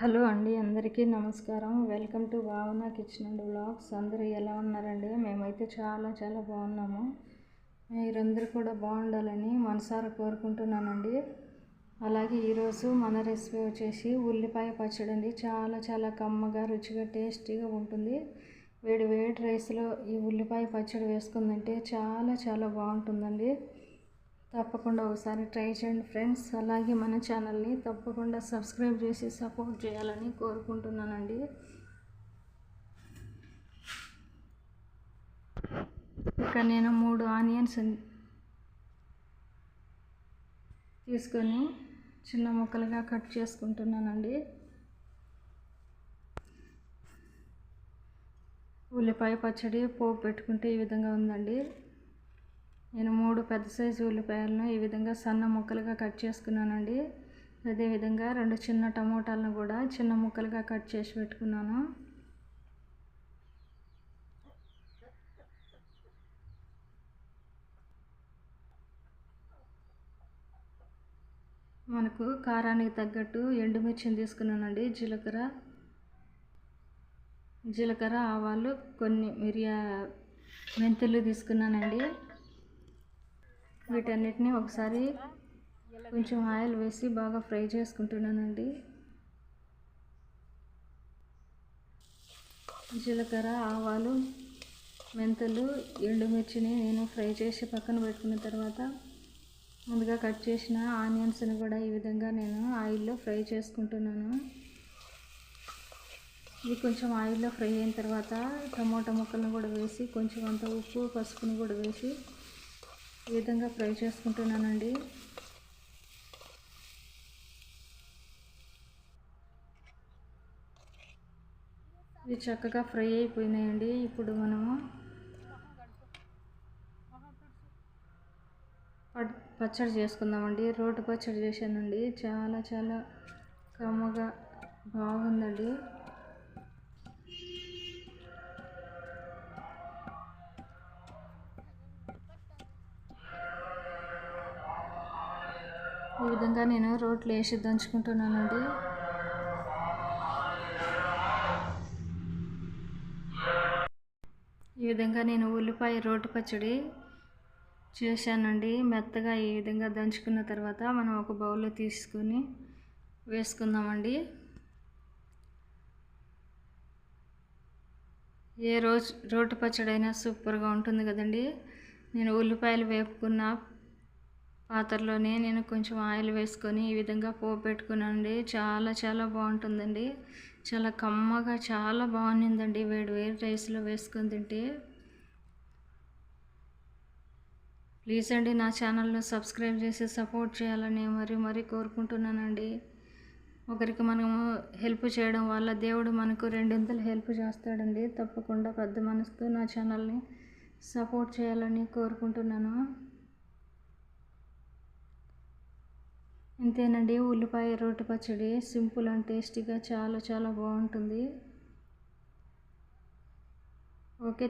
Hello అండి అందరికీ నమస్కారం. Welcome to Bhavana kitchen and vlogs అందరూ ఎలా ఉన్నారండి? మేమైతే చాలా చాలా బాగున్నాము. మీరందరూ కూడా బాగుండాలని మనసారా కోరుకుంటున్నానండి. అలాగే ఈరోజు మన రెసిపీ వచ్చేసి ఉల్లిపాయ పచ్చడి అండి. చాలా చాలా కమ్మగా రుచిగా టేస్టీగా ఉంటుంది. వేడి వేడి రైస్లో ఈ ఉల్లిపాయ పచ్చడి వేసుకుందంటే చాలా చాలా బాగుంటుందండి. తప్పకుండా ఒకసారి ట్రై చేయండి ఫ్రెండ్స్. అలాగే మన ఛానల్ని తప్పకుండా సబ్స్క్రైబ్ చేసి సపోర్ట్ చేయాలని కోరుకుంటున్నానండి. ఇక నేను మూడు ఆనియన్స్ తీసుకొని చిన్న ముక్కలుగా కట్ చేసుకుంటున్నానండి. ఉల్లిపాయ పచ్చడి పోపు పెట్టుకుంటే ఈ విధంగా ఉందండి. నేను మూడు పెద్ద సైజు ఉల్లిపాయలను ఈ విధంగా సన్న ముక్కలుగా కట్ చేసుకున్నానండి. అదేవిధంగా రెండు చిన్న టమోటాలను కూడా చిన్న ముక్కలుగా కట్ చేసి పెట్టుకున్నాను. మనకు కారానికి తగ్గట్టు ఎండుమిర్చిని తీసుకున్నానండి. జీలకర్ర జీలకర్ర ఆవాలు కొన్ని మిరియా మెంతులు తీసుకున్నానండి. వీటన్నిటిని ఒకసారి కొంచెం ఆయిల్ వేసి బాగా ఫ్రై చేసుకుంటున్నానండి. జీలకర్ర ఆవాలు మెంతులు ఎండుమిర్చిని నేను ఫ్రై చేసి పక్కన పెట్టుకున్న తర్వాత ముందుగా కట్ చేసిన ఆనియన్స్ని కూడా ఈ విధంగా నేను ఆయిల్లో ఫ్రై చేసుకుంటున్నాను. ఇది కొంచెం ఆయిల్లో ఫ్రై అయిన తర్వాత టమోటా ముక్కలను కూడా వేసి కొంచెం అంత ఉప్పు పసుపుని కూడా వేసి ఈ విధంగా ఫ్రై చేసుకుంటున్నానండి. ఇవి చక్కగా ఫ్రై అయిపోయినాయండి. ఇప్పుడు మనము పచ్చడి చేసుకుందామండి. రోడ్డు పచ్చడి చేశానండి. చాలా చాలా కమ్మగా బాగుందండి. ఈ విధంగా నేను రోట్లో వేసి దంచుకుంటున్నానండి. ఈ విధంగా నేను ఉల్లిపాయ రోటి పచ్చడి చేశానండి. మెత్తగా ఈ విధంగా దంచుకున్న తర్వాత మనం ఒక బౌల్లో తీసుకొని వేసుకుందామండి. ఏ రోజు రోటి పచ్చడి అయినా సూపర్గా ఉంటుంది కదండి. నేను ఉల్లిపాయలు వేపుకున్న పాత్రలోనే నేను కొంచెం ఆయిల్ వేసుకొని ఈ విధంగా పోపు పెట్టుకున్నానండి. చాలా చాలా బాగుంటుందండి. చాలా కమ్మగా చాలా బాగుందండి వేడి వేడి రైస్లో వేసుకొని తింటే. ప్లీజ్ అండి నా ఛానల్ను సబ్స్క్రైబ్ చేసి సపోర్ట్ చేయాలని మరి మరీ కోరుకుంటున్నానండి. ఒకరికి మనము హెల్ప్ చేయడం వల్ల దేవుడు మనకు రెండింతలు హెల్ప్ చేస్తాడండి. తప్పకుండా పెద్ద మనసుతో నా ఛానల్ని సపోర్ట్ చేయాలని కోరుకుంటున్నాను. ఇంతేనండి ఉల్లిపాయ రోటి పచ్చడి సింపుల్ అండ్ టేస్టీగా చాలా చాలా బాగుంటుంది. ఓకే